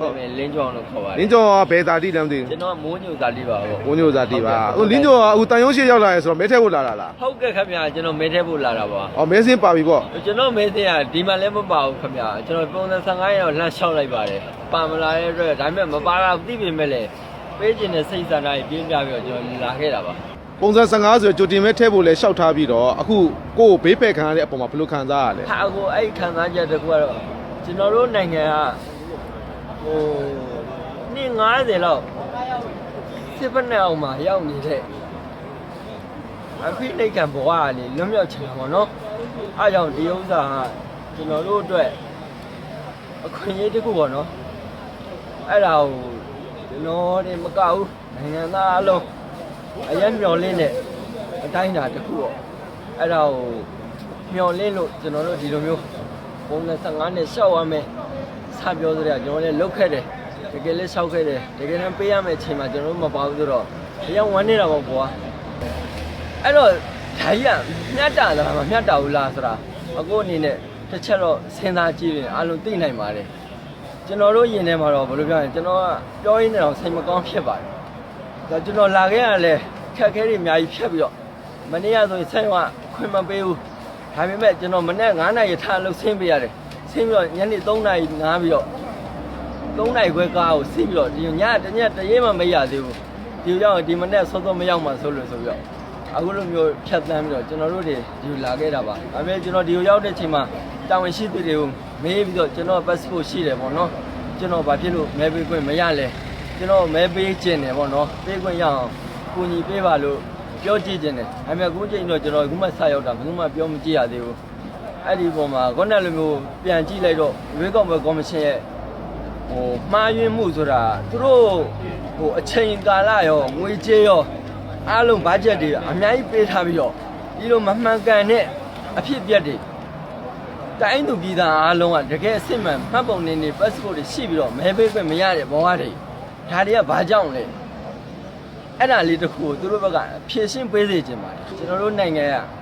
တော်နာမည်လင်းကျော်လို့ခေါ်ပါတလယ်င်းကျော်ကဘယ်သာတိလဲမသိဘူးကျွန်တော်မိုးညိုသားလေးပါပေါ့ဝင်းညိုသာတိပါဟိုလင်းကျော်ကအခုတန်ရုံးရှိရောက်လာရဲဆိုတော့မဲထဲဖို့လာတာလားဟုတ်ကဲ့ခင်ဗျာကျွန်တော်မဲထဲဖို့လာတာပါအော်မဲစင်းပါပြီပေါ့ကျွန်တော်မဲထဲကဒီမှာလည်းမပါဘူးခင်ဗျာကျွန်တော်ပုံစံ15ရက်တော့လှမ်းလျှောက်လိုက်ပါတယ်ပါမလာတဲ့အတွက်ဒါပေမဲ့မပါတာသိပေမဲ့လည်းပေးခြင်းနဲ့စိတ်ဆန္ဒကြီးပြင်းပြပြီးတော့ကျွန်တော်လာခဲ့တာပါပုံစံ15ဆိုကြိုတင်မဲထဲဖို့လဲရှောက်ထားပြီးတော့အခုကိုယ်ဘေးဖက်ခံရတဲ့အပေါ်မှာဘယ်လိုခံစားရလဲဟာကိုအဲ့ခံစားချက်တကူကတော့ကျွန်တော်တို့နိုင်ငံက ဟိုနှစ်90လောက်စစ်ဖက်နဲ့အောင်မှာရောက်နေတဲ့အဖိနှိတ်ကံဘဝကနေလွတ်မြောက်ချင်တာပေါ့နော်အားကြောင့်ဒီဥစ္စာကကျွန်တော်တို့အတွက်အခွင့်အရေးတစ်ခုပေါ့နော်အဲ့ဒါကိုကျွန်တော်တွေမကဘူးနိုင်ငံသားအလုံးအရင်မျောလင်းတဲ့အတိုင်းအတာတစ်ခုပေါ့အဲ့ဒါကိုမျော်လင့်လို့ကျွန်တော်တို့ဒီလိုမျိုးပုံစံ15နဲ့ရှောက်ရမယ် စပြောစရာကျွန်တော်လည်းလုတ်ခဲ့တယ်တကယ်လည်းရှောက်ခဲ့တယ်တကယ်တမ်းပေးရမယ့်အချိန်မှာကျွန်တော်တို့မပါဘူးဆိုတော့အရင်ဝမ်းနေတာပေါ့ကွာအဲ့တော့ဓာကြီးကမျတ်တာလားမမျတ်တာဘူးလားဆိုတာအခုအနေနဲ့တစ်ချက်တော့စဉ်းစားကြည့်ရင်အလုံးသိနိုင်ပါတယ်ကျွန်တော်တို့ယင်ထဲမှာတော့ဘယ်လိုပြောရင်ကျွန်တော်ကပြောရင်းနဲ့တော့စိတ်မကောင်းဖြစ်ပါတယ်ဒါကျွန်တော်လာခဲ့ရလဲခက်ခဲတွေအများကြီးဖြတ်ပြီးတော့မနေ့ကဆိုရင်ဆက်ရွာခွင့်မပေးဘူးဒါပေမဲ့ကျွန်တော်မနေ့9နာရီထားလို့ဆင်းပေးရတယ် ဆင်းပြီးတော့ညနေ3နာရီငားပြီးတော့3နာရီခွဲကားကိုစီးပြီးတော့ဒီညတညတရေးမှမရသေးဘူးဒီကြောင့်ဒီမနေ့စောစောမရောက်မှဆိုလို့ဆိုပြီးတော့အခုလိုမျိုးဖြတ်သန်းပြီးတော့ကျွန်တော်တို့တွေဒီလာခဲ့တာပါဒါပေမဲ့ကျွန်တော်ဒီကိုရောက်တဲ့ချိန်မှာတာဝန်ရှိသူတွေကိုမေးပြီးတော့ကျွန်တော် passport ရှိတယ်ပေါ့နော်ကျွန်တော်ဘာဖြစ်လို့မဲပေးခွင့်မရလဲကျွန်တော်မဲပေးခြင်းတယ်ပေါ့နော်ပေးခွင့်ရအောင်ကူညီပေးပါလို့ပြောကြည့်ခြင်းတယ်။ဒါပေမဲ့အခုချိန်တော့ကျွန်တော်အခုမှစရောက်တာဘယ်သူမှပြောမကြည့်ရသေးဘူး။ အဲ့ဒီပုံမှာခုနကလိုမျိုးပြန်ကြည့်လိုက်တော့ရွေးကောက်ပွဲကော်မရှင်ရဲ့ဟိုမှားယွင်းမှုဆိုတာသူတို့ဟိုအချိန်ကာလရောငွေကြေးရောအားလုံးဘတ်ဂျက်တွေအများကြီးပေးထားပြီးတော့ဒီလိုမမှန်ကန်တဲ့အဖြစ်အပျက်တွေတိုင်းသူပြည်သားအားလုံးကတကယ်အစ်မှန်မှတ်ပုံနေနေ passport တွေရှိပြီးတော့မဲပေးခွင့်မရတဲ့ဘဝတွေဒါတွေကဘာကြောင့်လဲအဲ့ဒါလေးတစ်ခုကိုသူတို့ဘက်ကဖြည့်ရှင်းပေးစေချင်ပါတယ်ကျွန်တော်တို့နိုင်ငံက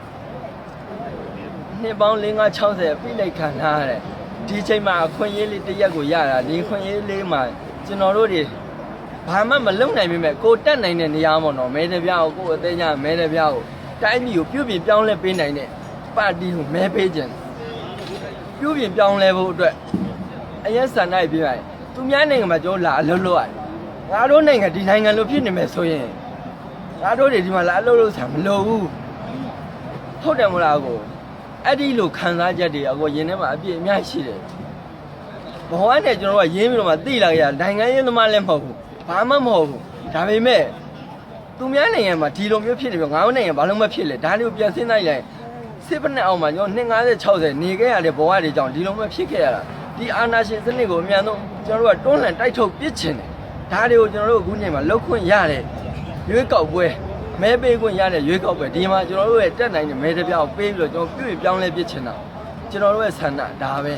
နှစ်ပေါင်း5 60ပြိလိုက်ခံထားရတဲ့ဒီချိန်မှာအခွင့်အရေးလေးတစ်ရက်ကိုရတာဒီအခွင့်အရေးလေးမှာကျွန်တော်တို့တွေဘာမှမလုပ်နိုင်ပေမဲ့ကိုတက်နိုင်တဲ့နေရာပေါ့နော်မဲတပြားကိုကိုအသေးညာမဲတပြားကိုတိုင်းပြည်ကိုပြုပြင်ပြောင်းလဲပေးနိုင်တဲ့ပါတီကိုမဲပေးခြင်းပြုပြင်ပြောင်းလဲဖို့အတွက်အရင်စံနိုင်ပြလိုက်သူများနိုင်ငံမှာကျွန်တော်လာအလုပ်လုပ်ရတယ်ငါတို့နိုင်ငံဒီနိုင်ငံလိုဖြစ်နေမယ်ဆိုရင်ငါတို့တွေဒီမှာလာအလုပ်လုပ်ဆရာမလိုဘူးဟုတ်တယ်မလားကို အဲ့ဒီလိုခံစားချက်တွေအကိုရင်ထဲမှာအပြည့်အများရှိတယ်ဘဝနဲ့ကျွန်တော်တို့ကရင်းပြီးတော့မှသိလာကြရနိုင်ငံရေးသမားလည်းမဟုတ်ဘူးဘာမှမဟုတ်ဘူးဒါပေမဲ့သူများနိုင်ငံမှာဒီလိုမျိုးဖြစ်နေပြီငါတို့နိုင်ငံဘာလို့မဖြစ်လဲဒါတွေကိုပြန်စဉ်းစားလိုက်စစ်ဖက်နဲ့အောင်မှာကျွန်တော်250 60နေခဲ့ရတဲ့ဘဝတွေကြောင့်ဒီလိုမျိုးဖြစ်ခဲ့ရတာဒီအာနာရှင်စနစ်ကိုအမြန်ဆုံးကျွန်တော်တို့ကတွန်းလှန်တိုက်ထုတ်ပစ်ချင်တယ်ဒါတွေကိုကျွန်တော်တို့အခုချိန်မှာလောက်ခွင့်ရတယ်ရွေးကောက်ပွဲ မဲပေးခွင့်ရတဲ့ရွေးကောက်ပွဲဒီမှာကျွန်တော်တို့ရဲ့တက်နိုင်တဲ့မဲတစ်ပြောက်ပေးပြီးတော့ကျွန်တော်ပြုပြင်ပြောင်းလဲပြစ်ချင်တာကျွန်တော်တို့ရဲ့ဆန္ဒဒါပဲ